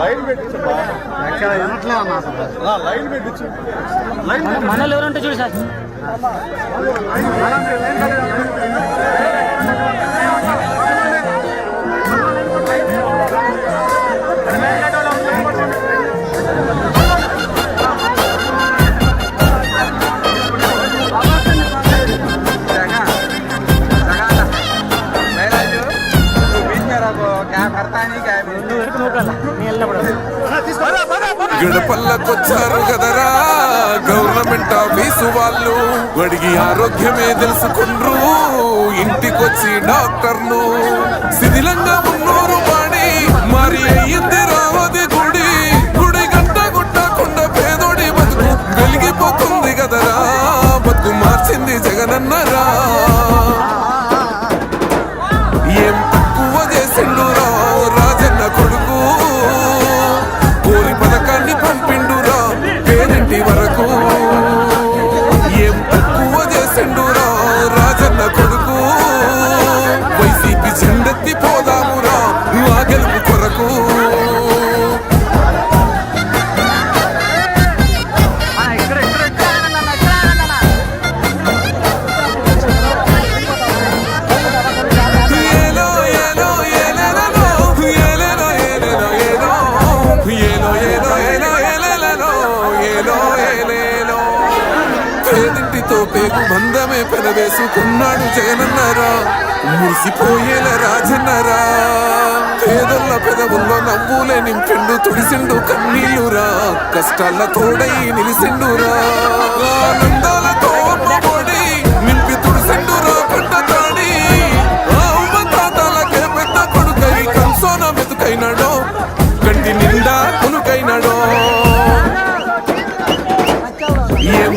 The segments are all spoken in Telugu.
లైన్ పెట్టించబ్బా లైన్ పెట్టించు. లైన్ మనలో ఎవరుంటే చూడు సార్. ఆరోగ్యమే తెలుసుకుండ్రు. ఇంటికొచ్చి డాక్టర్లు బంధమే పెనవేసుకున్నాడు జగనన్నారా. మురిసిపోయేల రాజన్నారా. పేదొల్ల పెదవుల్లో నవ్వులే నింపిండు తుడిసిండు కన్నీళ్ళురా. కష్టాల తోడై నిలిసిండురా. ఆనందాలతో అమ్మఒడి నింపి తుడిసిండురా పంట తాడి. ఆ అవ్వ తాతలకే పెద్ద కొడుకై కంసోన మెతుకైనాడో కంటి నిండా కొనుకైనాడో ఏం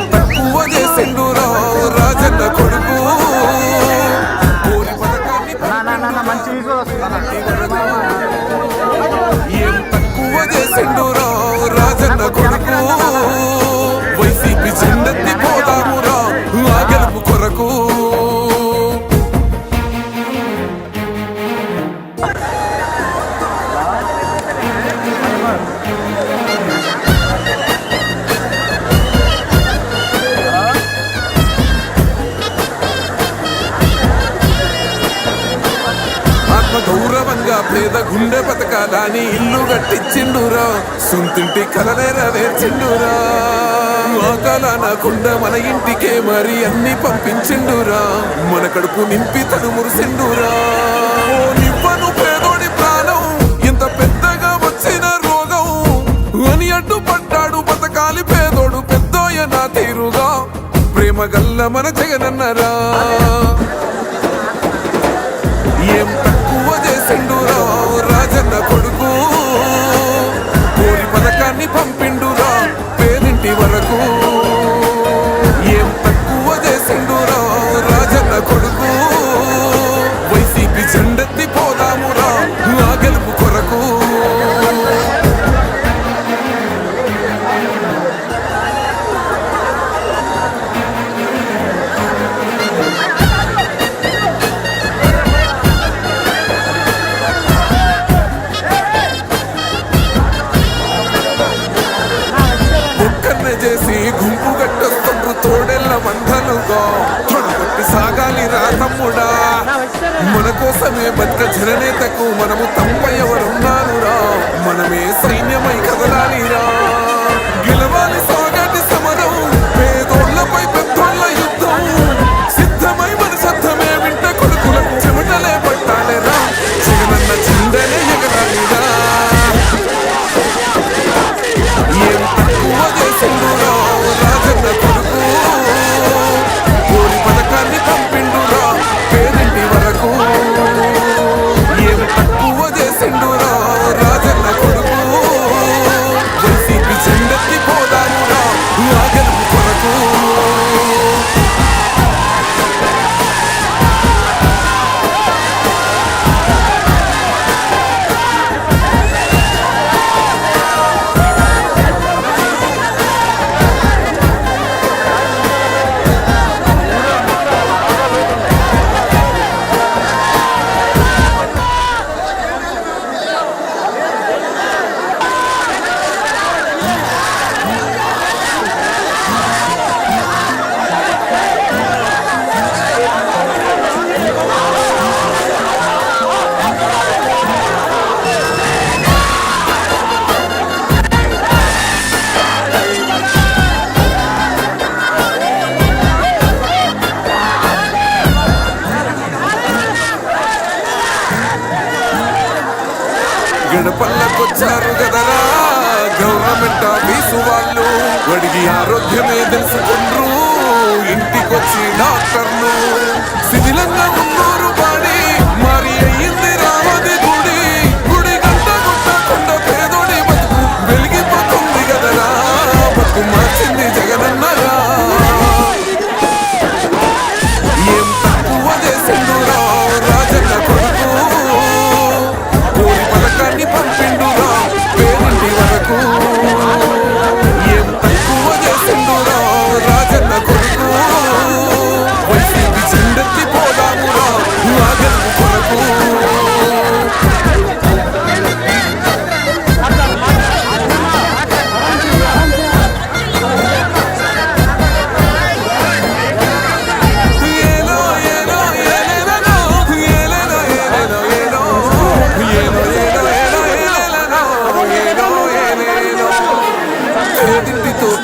గుండె బతకాలని ఇల్లు కట్టించిండురా. సొంతింటి కల నెరవేర్చిండురా ఆకాలనకుండా మన ఇంటికే మరి అన్ని పంపించిండురా. మన కడుపు నింపి తను మురిసిండురా. ఓ నివ్వను పేదోడి ప్రాణం ఇంత పెద్దగా వచ్చిన రోగం. అని అడ్డుపడ్డాడు బతకాలి పేదోడు పెద్దోయ నా తీరుగా. ప్రేమ గల్ల మన జగనన్నరా. తొడగొట్టి సాగాలి రా తమ్ముడా. మన కోసమే బతుక జననేతకు మనము తప్ప ఎవరున్నారు రా మనమే సైన్యమై కదలాలిరా. గెలవాలి ఆరోగ్యమే తెలుసుకుండ్రు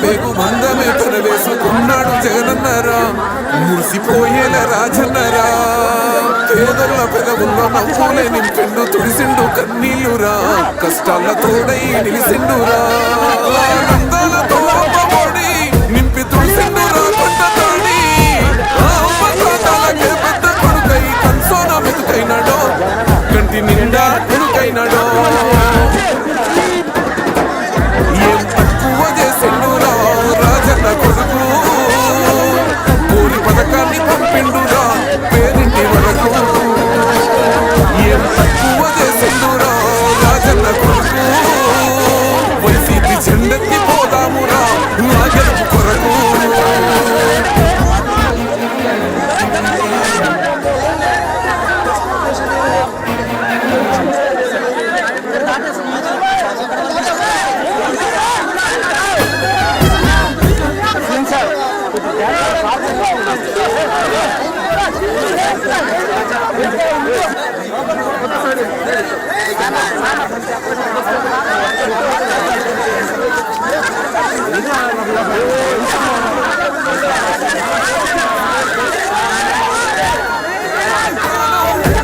పేగు మందమే పెనవేసుకున్నాడు జగనన్నరా. మురిసిపోయేల రాజన్నరా. పేదల పెదవుల్లో నవ్వులే నింపిండు తుడిసిండు కన్నీళ్ళురా కష్టాల తోడై నిలిసిండురా. ఆనందాలతో అమ్మఒడి నింపి తుడిసిండురా కొండతోడి. ఆ అమ్మతాతలకే పెద్ద కొడుకై కన్సోన మెతుకైనాడో కంటి నిండా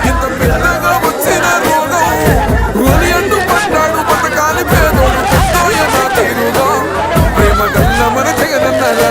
ఇంత పెద్దగా వచ్చిన రోగం. రోని అంటూ పడ్డాడు బతకాలి పేదోడు నా తీరుగా. ప్రేమ గల్ల మన జగనన్నరా.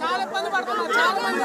చాలా ఇబ్బంది పడుతున్నారు చాలా మంది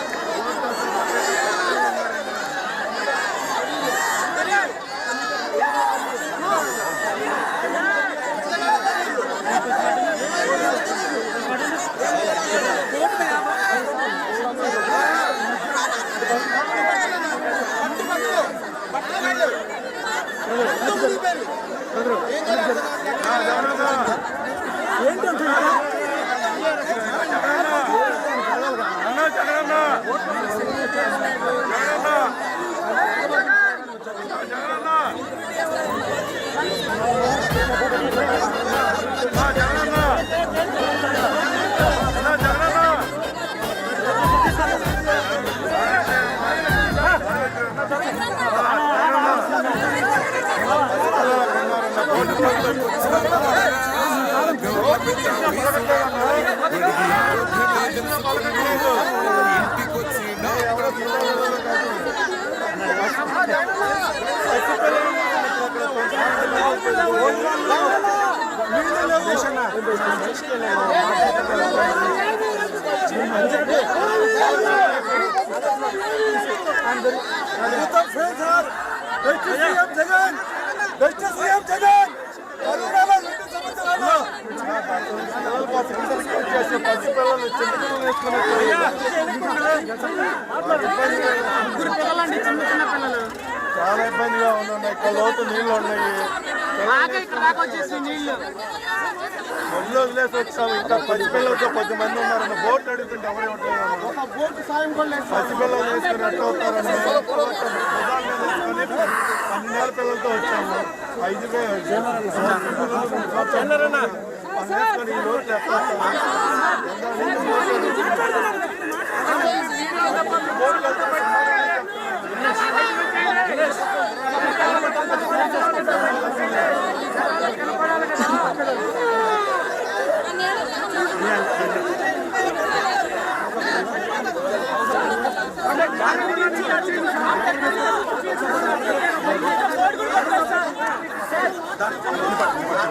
అందరూ జగన్ జగన్ జగన్ పసిపిల్లలు చిన్నపిల్లలు ముగ్గురు చిన్న చిన్న పిల్లలు చాలా ఇబ్బందిగా ఉన్నాయి ఇక్కడ లోతు నీళ్ళు ఉన్నాయి. ఒళ్ళు వదిలేసి వచ్చాము. ఇంకా పసిపిల్లలతో కొద్ది మంది ఉన్నారన్న బోట్ అడుగుతుంటే ఎవరే పసిపిల్లలు వేసుకుని ఎట్లా వేసుకొని పన్నెండేళ్ళ పిల్లలతో వచ్చాము. ఐదు వేసుకొని ఈ రోజు ఎట్లా ఆత్మ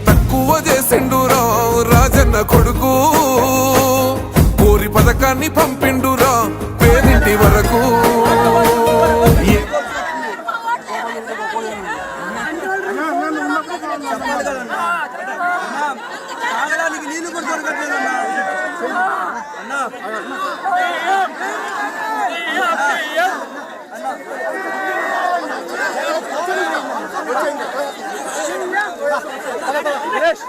తక్కువ చేసిండురా రాజన్న కొడుకు. ఊరి పథకాన్ని పంపిండురా పేదింటి వరకు. అన్న. Yes.